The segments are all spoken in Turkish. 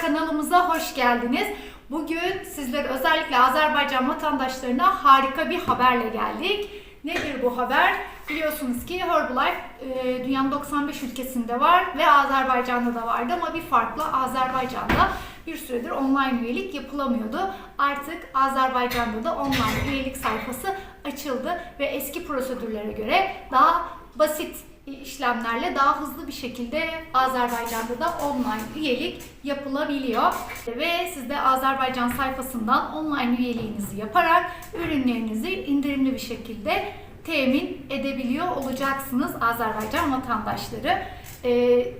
kanalımıza hoş geldiniz. Bugün sizlere özellikle Azerbaycan vatandaşlarına harika bir haberle geldik. Nedir bu haber? Biliyorsunuz ki Herbalife e, dünyanın 95 ülkesinde var ve Azerbaycan'da da vardı ama bir farkla Azerbaycan'da bir süredir online üyelik yapılamıyordu. Artık Azerbaycan'da da online üyelik sayfası açıldı ve eski prosedürlere göre daha basit işlemlerle daha hızlı bir şekilde Azerbaycan'da da online üyelik yapılabiliyor. Ve siz de Azerbaycan sayfasından online üyeliğinizi yaparak ürünlerinizi indirimli bir şekilde temin edebiliyor olacaksınız Azerbaycan vatandaşları. Ee,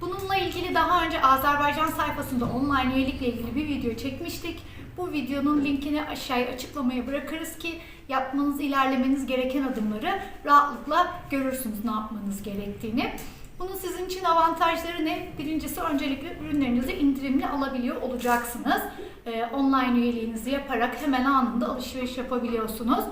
Bununla ilgili daha önce Azerbaycan sayfasında online üyelikle ilgili bir video çekmiştik. Bu videonun linkini aşağıya açıklamaya bırakırız ki yapmanız, ilerlemeniz gereken adımları rahatlıkla görürsünüz ne yapmanız gerektiğini. Bunun sizin için avantajları ne? Birincisi öncelikle ürünlerinizi indirimli alabiliyor olacaksınız. Ee, online üyeliğinizi yaparak hemen anında alışveriş yapabiliyorsunuz.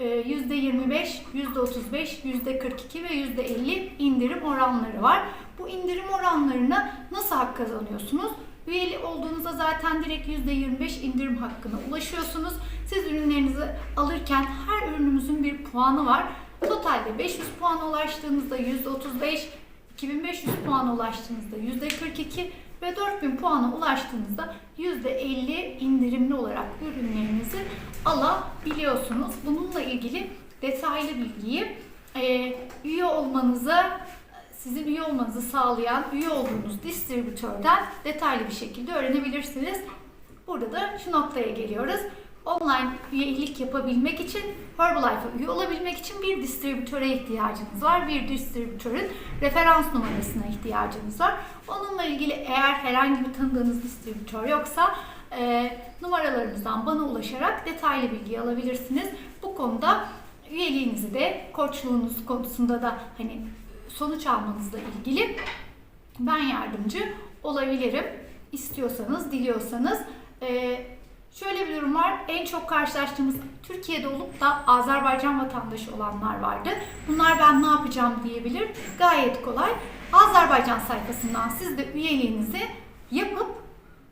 Ee, %25, %35, %42 ve %50 indirim oranları var. Bu indirim oranlarına nasıl hak kazanıyorsunuz? Üyeli olduğunuzda zaten direkt %25 indirim hakkına ulaşıyorsunuz. Siz ürünlerinizi alırken her ürünümüzün bir puanı var. Totalde 500 puana ulaştığınızda %35, 2500 puana ulaştığınızda %42 ve 4000 puana ulaştığınızda %50 indirimli olarak ürünlerinizi alabiliyorsunuz. Bununla ilgili detaylı bilgiyi e, üye olmanıza sizin üye olmanızı sağlayan üye olduğunuz distribütörden detaylı bir şekilde öğrenebilirsiniz. Burada da şu noktaya geliyoruz. Online üyelik yapabilmek için, Herbalife'a üye olabilmek için bir distribütöre ihtiyacınız var. Bir distribütörün referans numarasına ihtiyacınız var. Onunla ilgili eğer herhangi bir tanıdığınız distribütör yoksa e, numaralarımızdan bana ulaşarak detaylı bilgi alabilirsiniz. Bu konuda üyeliğinizi de koçluğunuz konusunda da hani sonuç almanızla ilgili ben yardımcı olabilirim. İstiyorsanız, diliyorsanız. Ee, şöyle bir durum var. En çok karşılaştığımız Türkiye'de olup da Azerbaycan vatandaşı olanlar vardı. Bunlar ben ne yapacağım diyebilir. Gayet kolay. Azerbaycan sayfasından siz de üyeliğinizi yapıp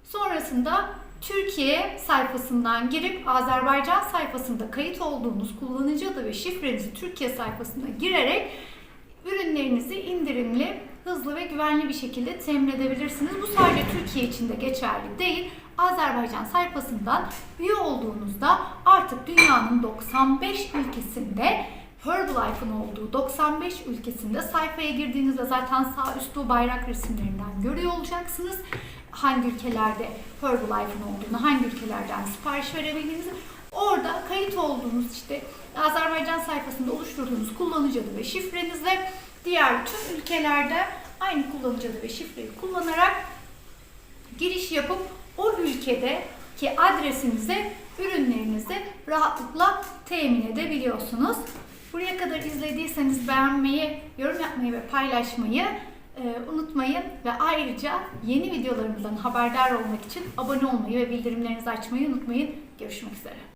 sonrasında Türkiye sayfasından girip Azerbaycan sayfasında kayıt olduğunuz kullanıcı adı ve şifrenizi Türkiye sayfasına girerek ürünlerinizi indirimli, hızlı ve güvenli bir şekilde temin edebilirsiniz. Bu sadece Türkiye için de geçerli değil. Azerbaycan sayfasından üye olduğunuzda artık dünyanın 95 ülkesinde Herbalife'ın olduğu 95 ülkesinde sayfaya girdiğinizde zaten sağ üstte bayrak resimlerinden görüyor olacaksınız. Hangi ülkelerde Herbalife'ın olduğunu, hangi ülkelerden sipariş verebildiğinizi Orada kayıt olduğunuz işte Azerbaycan sayfasında oluşturduğunuz kullanıcı adı ve şifrenizle diğer tüm ülkelerde aynı kullanıcı adı ve şifreyi kullanarak giriş yapıp o ülkedeki adresinize ürünlerinizi rahatlıkla temin edebiliyorsunuz. Buraya kadar izlediyseniz beğenmeyi, yorum yapmayı ve paylaşmayı e, unutmayın ve ayrıca yeni videolarımızdan haberdar olmak için abone olmayı ve bildirimlerinizi açmayı unutmayın. Görüşmek üzere.